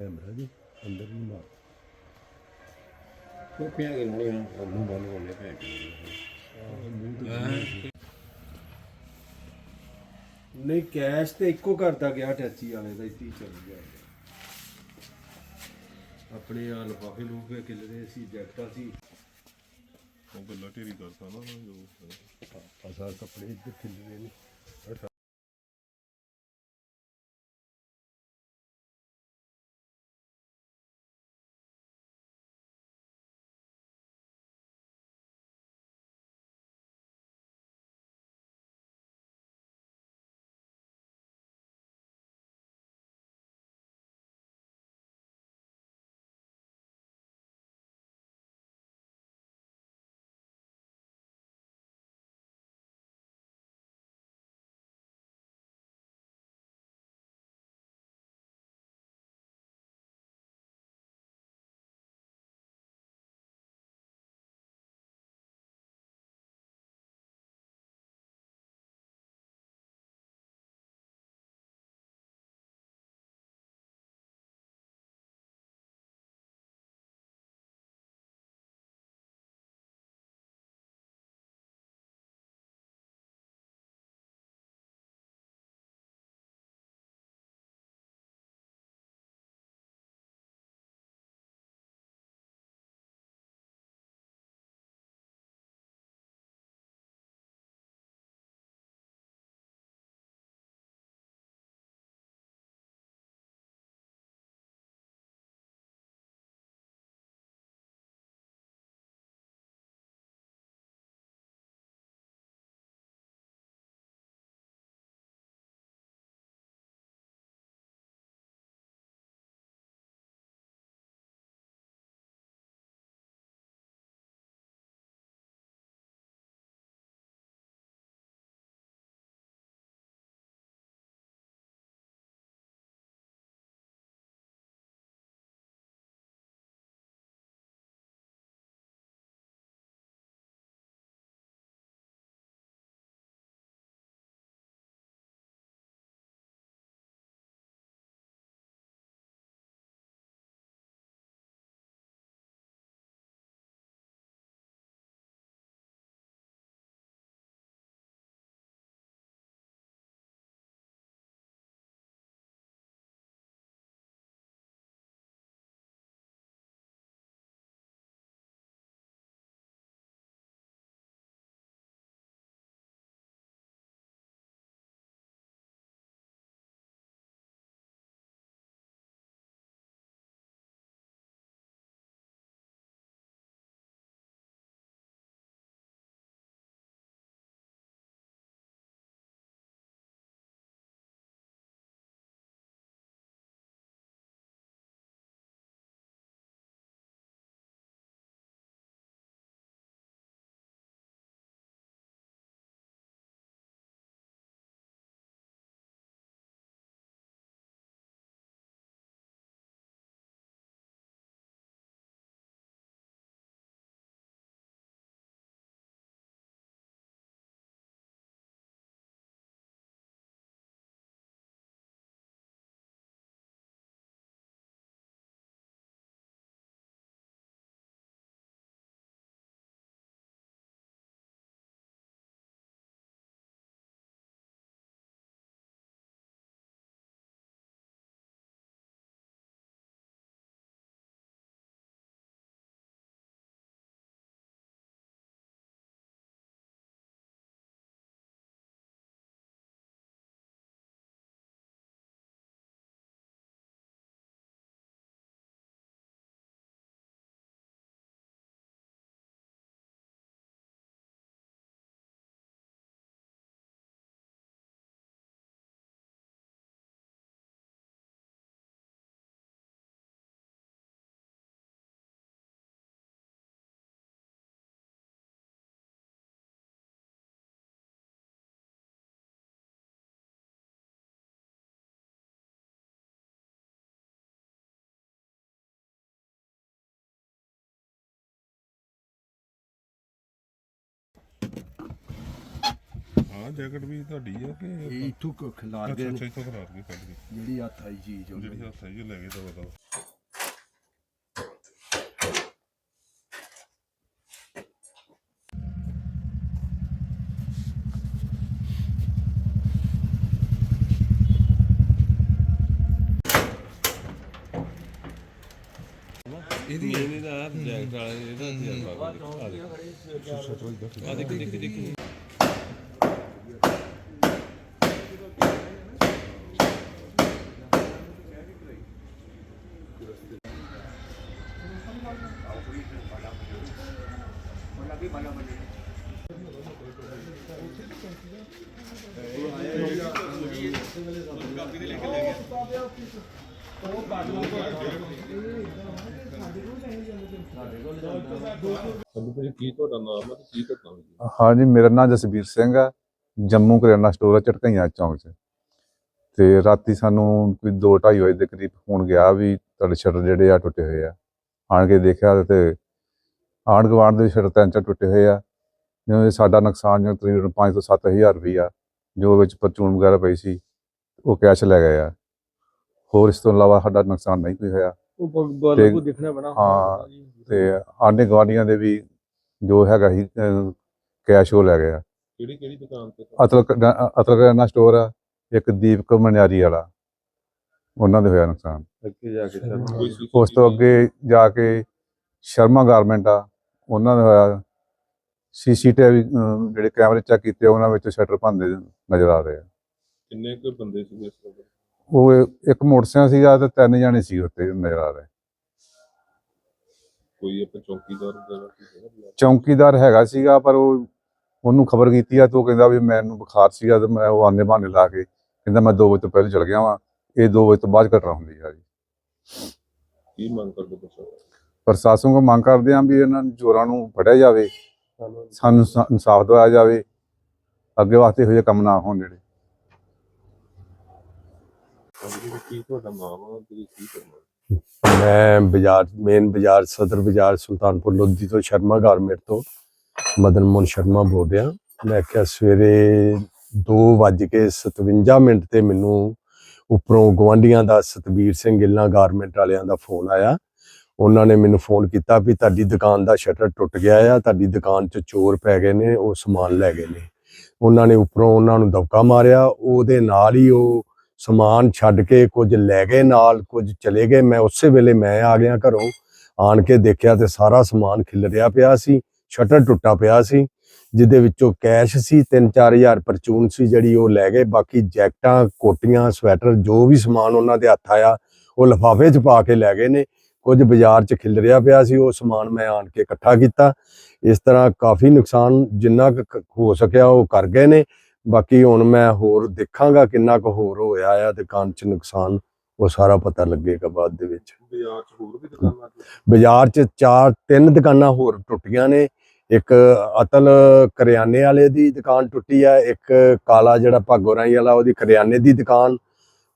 Camera ਜੀ ਅੰਦਰ ਨਹੀਂ ਮਾਰ। ਕੋਪੀਆਂ ਕਿੰਨੀਆਂ ਮੂੰਹ ਬੰਦ ਹੋ ਗਿਆ ਭੈਣ ਨਹੀਂ ਕੈਸ਼ ਤੇ ਇੱਕੋ ਕਰਦਾ ਗਿਆ ਟੈਚੀ ਵਾਲੇ ਦਾ ਇੱਥੇ ਚੱਲ ਗਿਆ। ਆਪਣੇ ਆ ਲਫਾਫੇ ਲੂਫੇ ਕਿਲਰੇ ਸੀ ਜੈਕਟਾਂ ਸੀ। ਉਹ ਗੱਲਾਂ ਢੇਰੀ ਕਰਤਾ ਨਾ ਜੋ। ਅਸਾਂ ਕੱਪੜੇ ਇੱਧਰ ਖਿਲਰੇ ਨੇ। ਆ ਜੈਕਟ ਵੀ ਤੁਹਾਡੀ ਆ ਕਿ ਇਹ ਇਥੋਂ ਕ ਖਿਲਾਰ ਅੱਛਾ ਇੱਥੋਂ ਖਰਾਬ ਗਈ ਕੱਢ ਗਈ। ਜਿਹੜੀ ਹੱਥ ਆਈ ਚੀਜ਼ ਜਿਹੜੀ ਹੱਥ ਹੈ ਜੀ ਲੈ ਗਏ ਤਾਂ ਬਤਾਓ ਇਹਦੀ ਇਹਨੇ ਜੈਕਟ ਵਾਲਾ ਇਹਦਾ ਤਜਰਬਾ ਆ ਦੇਖ। ਆ ਦੇਖ ਦੇਖ ਦੇਖ। ਹਾਂਜੀ ਭਾਜੀ ਕੀ ਤੁਹਾਡਾ ਨਾਮ ਹੈ ਤੇ ਕੀ ਘਟਨਾ ਹੋਈ ਹੈ? ਹਾਂਜੀ ਮੇਰਾ ਨਾਮ ਜਸਬੀਰ ਸਿੰਘ ਆ। ਜੰਮੂ ਕਰਿਆਨਾ ਸਟੋਰ ਆ, ਝਟਕਈਆਂ ਚੌਂਕ 'ਚ। ਤੇ ਰਾਤੀ ਸਾਨੂੰ ਕੋਈ 2:30 ਵਜੇ ਦੇ ਕਰੀਬ ਫੋਨ ਗਿਆ ਵੀ ਤੁਹਾਡੇ ਸ਼ਟਰ ਜਿਹੜੇ ਆ ਟੁੱਟੇ ਹੋਏ ਆ। ਆਣ ਕੇ ਦੇਖਿਆ ਤੇ ਆਂਢ ਗੁਆਂਢ ਦੇ ਸ਼ਟਰ ਤਿੰਨ ਚਾਰ ਟੁੱਟੇ ਹੋਏ ਆ। ਜਿਵੇਂ ਸਾਡਾ ਨੁਕਸਾਨ ਜੋ ਤਕਰੀਬਨ 5 ਤੋਂ 7000 ਰੁਪਈਆ ਜੋ ਵਿੱਚ ਪਰਚੂਨ ਵਗੈਰਾ ਪਈ ਸੀ, ਉਹ ਕੈਸ਼ ਲੈ ਗਏ ਆ। ਹੋਰ ਇਸ ਤੋਂ ਇਲਾਵਾ ਸਾਡਾ ਨੁਕਸਾਨ ਨਹੀਂ ਕੋਈ ਹੋਇਆ। ਉਹ ਕੋ ਦੇਖਣਾ ਪੈਣਾ ਹਾਂ, ਤੇ ਆਂਢੇ ਗੁਆਂਢੀਆਂ ਦੇ ਵੀ ਜੋ ਹੈਗਾ ਸੀ ਕੈਸ਼ ਉਹ ਲੈ ਗਏ ਆ। ਕਿਹੜੀ ਕਿਹੜੀ ਦੁਕਾਨ ਤੇ? ਅਤਲ ਅਤਲ ਕਰਿਆਨਾ ਸਟੋਰ ਆ ਇੱਕ ਦੀਪਕ ਮਨਿਆਰੀ ਵਾਲਾ। ਉਹਨਾਂ ਦੇ ਹੋਇਆ ਨੁਕਸਾਨ। ਅੱਗੇ ਜਾ ਕੇ ਚੱਲ ਕੋਈ ਉਸ ਤੋਂ ਅੱਗੇ ਜਾ ਕੇ ਸ਼ਰਮਾ ਗਾਰਮੈਂਟ ਆ ਉਹਨਾਂ ਦਾ ਹੋਇਆ ਸੀਸੀਟੀਵੀ ਜਿਹੜੇ ਕੈਮਰੇ ਚੈੱਕ ਕੀਤੇ ਉਹਨਾਂ ਵਿੱਚ ਸ਼ਟਰ ਭੰਦੇ ਨਜ਼ਰ ਆ ਰਹੇ ਆ। ਕਿੰਨੇ ਕੁ ਬੰਦੇ ਸੀਗੇ ਇਸ ਵਕਤ ਉਹ ਇੱਕ ਮੋਟਰਸਾਈਕਲ ਸੀਗਾ ਤੇ ਤਿੰਨ ਜਾਣੇ ਸੀ ਉੱਤੇ ਨਜ਼ਰ ਆ ਰਹੇ ਕੋਈ ਆਪਾਂ ਚੌਕੀਦਾਰ ਵਗੈਰਾ? ਚੌਂਕੀਦਾਰ ਹੈਗਾ ਸੀਗਾ ਪਰ ਉਹ ਉਹਨੂੰ ਖਬਰ ਕੀਤੀ ਆ ਤੇ ਕਹਿੰਦਾ ਵੀ ਮੈਨੂੰ ਬੁਖਾਰ ਸੀਗਾ ਤੇ ਮੈਂ ਉਹ ਆਨੇ ਬਹਾਨੇ ਲਾ ਕੇ ਕਹਿੰਦਾ ਮੈਂ 2 ਵਜੇ ਤੋਂ ਪਹਿਲੇ ਚਲ ਗਿਆ ਵਾਂ ਇਹ 2 ਵਜੇ ਤੋਂ ਬਾਅਦ ਘਟਨਾ ਹੁੰਦੀ ਆ ਜੀ। ਕੀ ਮੰਗ ਕਰਦੇ ਪੁੱਛੋ ਪ੍ਰਸ਼ਾਸਨ ਕੋ ਮੰਗ ਕਰਦੇ ਆਂ ਵੀ ਇਹਨਾਂ ਨੂੰ ਚੋਰਾਂ ਨੂੰ ਫੜਿਆ ਜਾਵੇ ਸਾਨੂੰ ਇਨਸਾਫ ਦਿਵਾਇਆ ਜਾਵੇ ਅੱਗੇ ਵਾਸਤੇ ਜਿਹੇ ਕੰਮ ਨਾ ਹੋਣ ਜਿਹੜੇ। ਕੀ ਤੁਹਾਡਾ ਨਾਮ ਹੈ ਤੇ ਕੀ ਕਰਨਾ? ਮੈਂ ਬਾਜ਼ਾਰ ਮੇਨ ਬਾਜ਼ਾਰ, ਸਦਰ ਬਾਜ਼ਾਰ, ਸੁਲਤਾਨਪੁਰ, ਲੋਧੀ ਤੋਂ ਸ਼ਰਮਾ ਗਾਰਮੈਂਟ ਤੋਂ। ਮਦਨ ਮੋਹਨ ਸ਼ਰਮਾ ਬੋਲ ਰਿਹਾ। ਮੈਂ ਕਿਹਾ ਸਵੇਰੇ 2:57 ਮਿੰਟ ਤੇ ਮੈਨੂੰ ਉੱਪਰੋਂ ਗਵਾਂਡੀਆਂ ਦਾ ਸਤਬੀਰ ਸਿੰਘ ਗਿੱਲਾਂ ਗਾਰਮੈਂਟ ਵਾਲਿਆਂ ਦਾ ਫੋਨ ਆਇਆ। ਉਹਨਾਂ ਨੇ ਮੈਨੂੰ ਫੋਨ ਕੀਤਾ ਵੀ ਤੁਹਾਡੀ ਦੁਕਾਨ ਦਾ ਸ਼ਟਰ ਟੁੱਟ ਗਿਆ ਆ, ਤੁਹਾਡੀ ਦੁਕਾਨ 'ਚ ਚੋਰ ਪੈ ਗਏ ਨੇ, ਉਹ ਸਮਾਨ ਲੈ ਗਏ ਨੇ। ਉਹਨਾਂ ਨੇ ਉੱਪਰੋਂ ਉਹਨਾਂ ਨੂੰ ਦਬਕਾ ਮਾਰਿਆ, ਉਹਦੇ ਨਾਲ ਹੀ ਉਹ ਸਮਾਨ ਛੱਡ ਕੇ ਕੁਝ ਲੈ ਗਏ ਨਾਲ, ਕੁਝ ਚਲੇ ਗਏ। ਮੈਂ ਉਸੇ ਵੇਲੇ ਮੈਂ ਆ ਗਿਆ ਘਰੋਂ, ਆਣ ਕੇ ਦੇਖਿਆ ਤੇ ਸਾਰਾ ਸਮਾਨ ਖਿਲਰਿਆ ਪਿਆ ਸੀ, ਸ਼ਟਰ ਟੁੱਟਾ ਪਿਆ ਸੀ, ਜਿਹਦੇ ਵਿੱਚੋਂ ਕੈਸ਼ ਸੀ 3-4000 ਪਰਚੂਨ ਸੀ ਜਿਹੜੀ ਉਹ ਲੈ ਗਏ। ਬਾਕੀ ਜੈਕਟਾਂ, ਕੋਟੀਆਂ, ਸਵੈਟਰ, ਜੋ ਵੀ ਸਮਾਨ ਉਹਨਾਂ ਦੇ ਹੱਥ ਆਇਆ, ਉਹ ਲਿਫਾਫੇ 'ਚ ਪਾ ਕੇ ਲੈ ਗਏ ਨੇ। ਕੁਝ ਬਾਜ਼ਾਰ 'ਚ ਖਿਲਰਿਆ ਪਿਆ ਸੀ, ਉਹ ਸਮਾਨ ਮੈਂ ਆਣ ਕੇ ਇਕੱਠਾ ਕੀਤਾ। ਇਸ ਤਰ੍ਹਾਂ ਕਾਫੀ ਨੁਕਸਾਨ ਜਿੰਨਾ ਕੁ, ਹੋ ਸਕਿਆ ਉਹ ਕਰ ਗਏ ਨੇ। ਬਾਕੀ ਹੁਣ ਮੈਂ ਹੋਰ ਦੇਖਾਂਗਾ ਕਿੰਨਾ ਕੁ ਹੋਰ ਹੋਇਆ ਆ ਦੁਕਾਨ 'ਚ ਨੁਕਸਾਨ ਉਹ ਸਾਰਾ ਪਤਾ ਲੱਗੇਗਾ ਬਾਅਦ ਦੇ ਵਿੱਚ। ਬਾਜ਼ਾਰ 'ਚ ਹੋਰ ਵੀ ਦੁਕਾਨਾਂ ਤੇ? ਬਾਜ਼ਾਰ 'ਚ ਚਾਰ ਤਿੰਨ ਦੁਕਾਨਾਂ ਹੋਰ ਟੁੱਟੀਆਂ ਨੇ। ਇੱਕ ਅਤਲ ਕਰਿਆਨੇ ਵਾਲੇ ਦੀ ਦੁਕਾਨ ਟੁੱਟੀ ਆ ਇੱਕ ਕਾਲਾ ਜਿਹੜਾ ਭਾਗੋ ਰਾਈ ਵਾਲਾ ਉਹਦੀ ਕਰਿਆਨੇ ਦੀ ਦੁਕਾਨ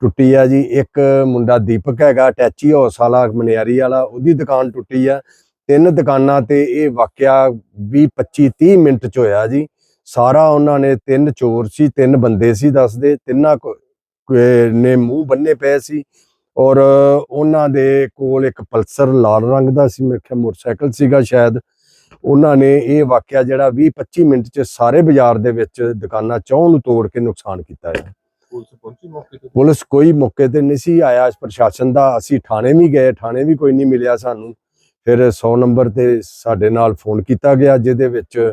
ਟੁੱਟੀ ਆ ਜੀ। ਇੱਕ ਮੁੰਡਾ ਦੀਪਕ ਹੈਗਾ ਟੈਚੀ ਹਾਊਸ ਵਾਲਾ ਮਨਿਆਰੀ ਵਾਲਾ ਉਹਦੀ ਦੁਕਾਨ ਟੁੱਟੀ ਆ। ਤਿੰਨ ਦੁਕਾਨਾਂ ਤੇ ਇਹ ਵਾਕਿਆ 20 25 30 ਮਿੰਟ ਚ ਹੋਇਆ ਜੀ। ਸਾਰਾ ਉਹਨਾਂ ਨੇ ਤਿੰਨ ਚੋਰ ਸੀ ਤਿੰਨ ਬੰਦੇ ਸੀ ਦੱਸਦੇ ਤਿੰਨਾਂ ਨੇ ਮੂੰਹ ਬੰਨੇ ਪਏ ਸੀ ਔਰ ਉਹਨਾਂ ਦੇ ਕੋਲ ਇੱਕ ਪਲਸਰ ਲਾਲ ਰੰਗ ਦਾ ਸੀ ਮੇਰੇ ਖਿਆਲ ਮੋਟਰਸਾਈਕਲ ਸੀਗਾ ਸ਼ਾਇਦ। ਉਹਨਾਂ ਨੇ ਇਹ ਵਾਕਿਆ ਜਿਹੜਾ 20 25 ਮਿੰਟ ਚ ਸਾਰੇ ਬਾਜ਼ਾਰ ਦੇ ਵਿੱਚ ਦੁਕਾਨਾਂ ਚੌਂ ਨੂੰ ਤੋੜ ਕੇ ਨੁਕਸਾਨ ਕੀਤਾ ਹੈ। ਪੁਲਿਸ ਕੋਈ ਮੌਕੇ ਤੇ ਨਹੀਂ ਸੀ ਆਇਆ ਪ੍ਰਸ਼ਾਸਨ ਦਾ ਅਸੀਂ ਥਾਣੇ ਵੀ ਗਏ ਥਾਣੇ ਵੀ ਕੋਈ ਨਹੀਂ ਮਿਲਿਆ ਸਾਨੂੰ। ਫਿਰ 100 ਨੰਬਰ ਤੇ ਸਾਡੇ ਨਾਲ ਫੋਨ ਕੀਤਾ ਗਿਆ ਜਿਹਦੇ ਵਿੱਚ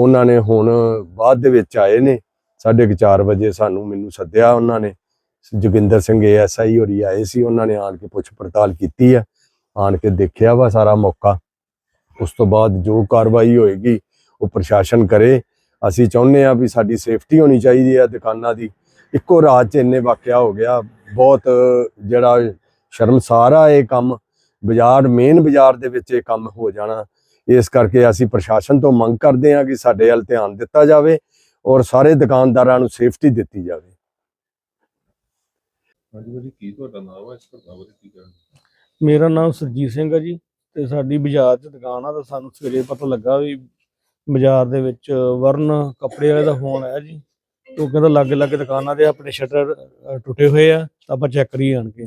ਉਹਨਾਂ ਨੇ ਹੁਣ ਬਾਅਦ ਦੇ ਵਿੱਚ ਆਏ ਨੇ। ਸਾਢੇ ਕੁ ਚਾਰ ਵਜੇ ਸਾਨੂੰ ਮੈਨੂੰ ਸੱਦਿਆ ਉਹਨਾਂ ਨੇ। ਜੋਗਿੰਦਰ ਸਿੰਘ ਏਐਸਆਈ ਹੋਰੀ ਆਏ ਸੀ, ਉਹਨਾਂ ਨੇ ਆਣ ਕੇ ਪੁੱਛ ਪੜਤਾਲ ਕੀਤੀ ਆ। ਆਣ ਕੇ ਦੇਖਿਆ ਵਾ ਸਾਰਾ ਮੌਕਾ। ਉਸ ਤੋਂ ਬਾਅਦ ਜੋ ਕਾਰਵਾਈ ਹੋਏਗੀ, ਉਹ ਪ੍ਰਸ਼ਾਸਨ ਕਰੇ। ਅਸੀਂ ਚਾਹੁੰਦੇ ਆ ਵੀ ਸਾਡੀ ਸੇਫਟੀ ਹੋਣੀ ਚਾਹੀਦੀ ਆ ਦੁਕਾਨਾਂ ਦੀ। ਇੱਕੋ ਰਾਤ 'ਚ ਇੰਨੇ ਵਾਕਿਆ ਹੋ ਗਿਆ। ਬਹੁਤ ਜਿਹੜਾ ਸ਼ਰਮਸਾਰ ਆ ਇਹ ਕੰਮ। ਬਾਜ਼ਾਰ ਮੇਨ ਬਾਜ਼ਾਰ ਦੇ ਵਿੱਚ ਇਹ ਕੰਮ ਹੋ ਜਾਣਾ। ਇਸ ਕਰਕੇ ਅਸੀਂ ਪ੍ਰਸ਼ਾਸਨ ਤੋਂ ਮੰਗ ਕਰਦੇ ਹਾਂ ਕਿ ਸਾਡੇ ਵੱਲ ਧਿਆਨ ਦਿੱਤਾ ਜਾਵੇ ਔਰ ਸਾਰੇ ਦੁਕਾਨਦਾਰਾਂ ਨੂੰ ਸੇਫਟੀ ਦਿੱਤੀ ਜਾਵੇ। ਹਾਂਜੀ ਭਾਜੀ ਕੀ ਤੁਹਾਡਾ ਨਾਮ ਹੈ? ਇਸ ਘਟਨਾ ਬਾਰੇ ਕੀ ਕਹਿਣਾ? ਮੇਰਾ ਨਾਮ ਸਰਜੀਤ ਸਿੰਘ ਹੈ ਜੀ ਤੇ ਸਾਡੀ ਬਾਜ਼ਾਰ 'ਚ ਦੁਕਾਨ ਆ ਤਾਂ ਸਾਨੂੰ ਸਵੇਰੇ ਪਤਾ ਲੱਗਾ ਵੀ ਬਾਜ਼ਾਰ ਦੇ ਵਿੱਚ ਵਰਨ ਕੱਪੜੇ ਵਾਲੇ ਦਾ ਫੋਨ ਆਇਆ ਜੀ। ਉਹ ਕਹਿੰਦਾ ਲਾਗੇ ਲਾਗੇ ਦੁਕਾਨਾਂ ਦੇ ਆਪਣੇ ਸ਼ਟਰ ਟੁੱਟੇ ਹੋਏ ਆ ਤਾਂ ਆਪਾਂ ਚੈੱਕ ਕਰੀ ਆਣ ਕੇ।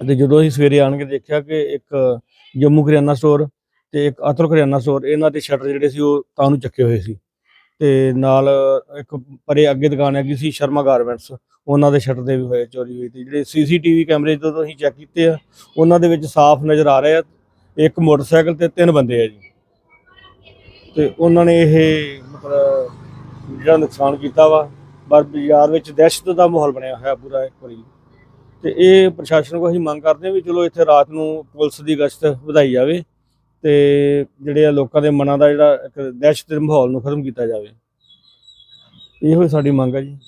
ਤੇ ਜਦੋਂ ਅਸੀਂ ਸਵੇਰੇ ਆਣ ਕੇ ਦੇਖਿਆ ਕਿ ਇੱਕ ਜੰਮੂ ਕਰਿਆਨਾ ਸਟੋਰ ਤੇ ਇੱਕ ਅਤਰ ਕਰਿਆਨਾ ਸਟੋਰ, ਇਹਨਾਂ ਦੇ ਸ਼ਟਰ ਜਿਹੜੇ ਸੀ ਉਹ ਤਾਂ ਨੂੰ ਚੱਕੇ ਹੋਏ ਸੀ। ਤੇ ਨਾਲ ਇੱਕ ਪਰੇ ਅੱਗੇ ਦੁਕਾਨ ਹੈਗੀ ਸੀ ਸ਼ਰਮਾ ਗਾਰਮੈਂਟਸ, ਉਹਨਾਂ ਦੇ ਸ਼ਟਰ ਦੇ ਵੀ ਹੋਏ, ਚੋਰੀ ਹੋਈ ਤੇ ਜਿਹੜੇ ਸੀਸੀਟੀਵੀ ਕੈਮਰੇ ਜਦੋਂ ਅਸੀਂ ਚੈੱਕ ਕੀਤੇ ਆ, ਉਹਨਾਂ ਦੇ ਵਿੱਚ ਸਾਫ਼ ਨਜ਼ਰ ਆ ਰਹੇ ਆ, ਇੱਕ ਮੋਟਰਸਾਈਕਲ ਤੇ ਤਿੰਨ ਬੰਦੇ ਆ ਜੀ। ਤੇ ਉਹਨਾਂ ਨੇ ਇਹ ਮਤਲਬ ਜਿਹੜਾ ਨੁਕਸਾਨ ਕੀਤਾ ਵਾ, ਪਰ ਬਾਜ਼ਾਰ ਵਿੱਚ ਦਹਿਸ਼ਤ ਦਾ ਮਾਹੌਲ ਬਣਿਆ ਹੋਇਆ ਪੂਰਾ ਇੱਕ ਵਾਰੀ। ਤੇ ਇਹ ਪ੍ਰਸ਼ਾਸਨ ਕੋਲ ਅਸੀਂ ਮੰਗ ਕਰਦੇ ਹਾਂ ਵੀ ਚਲੋ ਇੱਥੇ ਰਾਤ ਨੂੰ ਪੁਲਿਸ ਦੀ ਗਸ਼ਤ ਵਧਾਈ ਜਾਵੇ ਤੇ ਜਿਹੜੇ ਆ ਲੋਕਾਂ ਦੇ ਮਨਾਂ ਦਾ ਜਿਹੜਾ ਇੱਕ ਦਹਿਸ਼ਤ ਦੇ ਮਾਹੌਲ ਨੂੰ ਖਤਮ ਕੀਤਾ ਜਾਵੇ। ਇਹੋ ਹੀ ਸਾਡੀ ਮੰਗ ਹੈ ਜੀ।